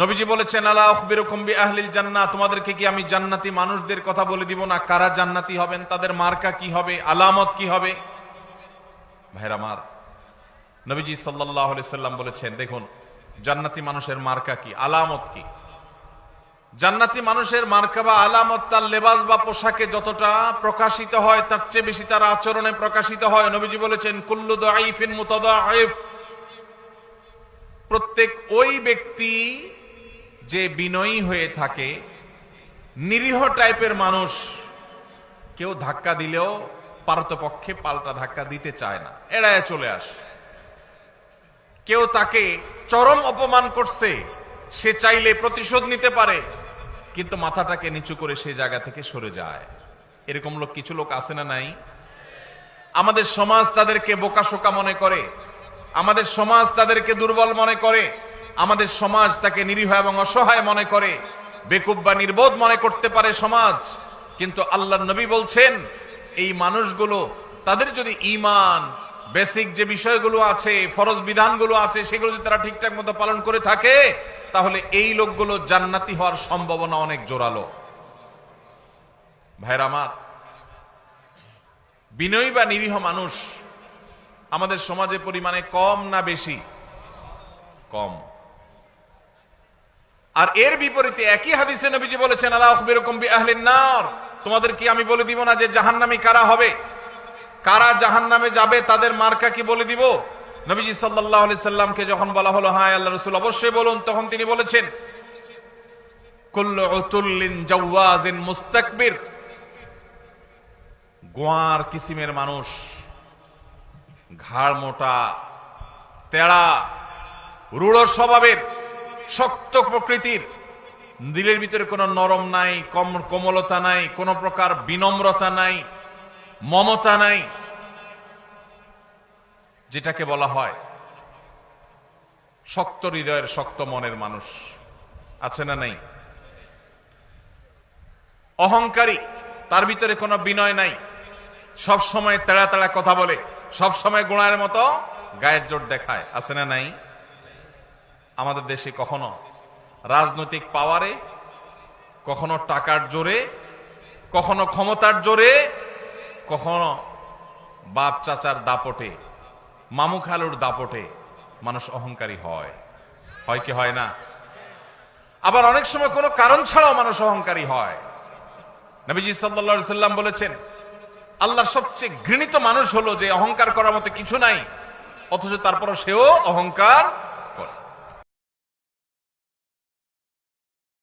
নবীজি বলেছেন, আলা বিআহলিল জান্নাহ তোমাদেরকে কি আমি জান্নাতি মানুষদের কথা বলে দিব না? কারা জান্নাতি হবেন? তাদের মার্কা কি হবে? আলামত কি হবে? ভাইরা আমার, নবীজি আলাইহি সাল্লাম বলেছেন, দেখুন, জান্নাতি মানুষের মার্কা কি? আলামত কি? জান্নাতি মানুষের মার্কা বা আলামত তার লেবাস বা পোশাকে যতটা প্রকাশিত হয়, তার চেয়ে বেশি তার আচরণে প্রকাশিত হয়। নবীজি বলেছেন, কুল্লু দাইফিন মুতাদাইফ প্রত্যেক ওই ব্যক্তি যে বিনয়ী হয়ে থাকে, নিরীহ টাইপের মানুষ, কেউ ধাক্কা দিলেও পারতপক্ষে পাল্টা ধাক্কা দিতে চায় না। এড়ায় চলে আসে। কেউ তাকে চরম অপমান করছে, সে চাইলে প্রতিশোধ নিতে পারে, কিন্তু মাথাটাকে নিচু করে সে জায়গা থেকে সরে যায়। এরকম লোক কিছু লোক আছে না নাই? আমাদের সমাজ তাদেরকে বোকাশোকা মনে করে, আমাদের সমাজ তাদেরকে দুর্বল মনে করে আমাদের সমাজ তাকে নিরীহ এবং অসহায় মনে করে। বেকুব বা নির্বোধ মনে করতে পারে সমাজ। কিন্তু আল্লাহ নবী বলছেন, এই মানুষগুলো, তাদের যদি ইমান বেসিক যে বিষয়গুলো আছে, ফরজ বিধানগুলো আছে, সেগুলো যদি তারা ঠিকঠাক মতো পালন করে থাকে, তাহলে এই লোকগুলো জান্নাতি হওয়ার সম্ভাবনা অনেক জোরালো। ভাইরা আমার, বিনয়ী বা নিরীহ মানুষ আমাদের সমাজে পরিমাণে কম না বেশি? কম। আর এর বিপরীতে একই হাদিসে নবীজি বলেছেন আল্লাহ নার। তোমাদের কি আমি বলে দিব না যে জাহান্নামী কারা হবে? কারা জাহান্নামে যাবে, তাদের মার্কা কি বলে দিব? নবীজি আলাইহি সাল্লামকে যখন বলা হলো হ্যাঁ আল্লাহ রসুল, অবশ্যই বলুন। তখন তিনি বলেছেন মুস্তাকবির। গোয়ার কিসিমের মানুষ, ঘাড় মোটা, তেড়া, রূঢ় স্বভাবের। শক্ত প্রকৃতির। দিলের ভিতরে কোনো নরম নাই, কম কোমলতা নাই, কোনো প্রকার বিনম্রতা নাই, মমতা নাই, যেটাকে বলা হয় শক্ত হৃদয়ের শক্ত মনের মানুষ। আছে না নাই? অহংকারী, তার ভিতরে কোনো বিনয় নাই। সব সময় তেড়া তেড়া কথা বলে সব সময় গোড়ার মতো গায়ের জোর দেখায়। আছে না নাই? আমাদের দেশে কখনো রাজনৈতিক পাওয়ারে, কখনো টাকার জোরে, কখনো ক্ষমতার জোরে, কখনো বাপ চাচার দাপটে, মামু খালুর দাপটে মানুষ অহংকারী হয়। হয় কি হয় না? আবার অনেক সময় কোনো কারণ ছাড়াও মানুষ অহংকারী হয়। নবীজি সাল্লা সাল্লাম বলেছেন, আল্লাহর সবচেয়ে ঘৃণিত মানুষ হলো যে অহংকার করার মতো কিছু নাই, অথচ তারপর সেও অহংকার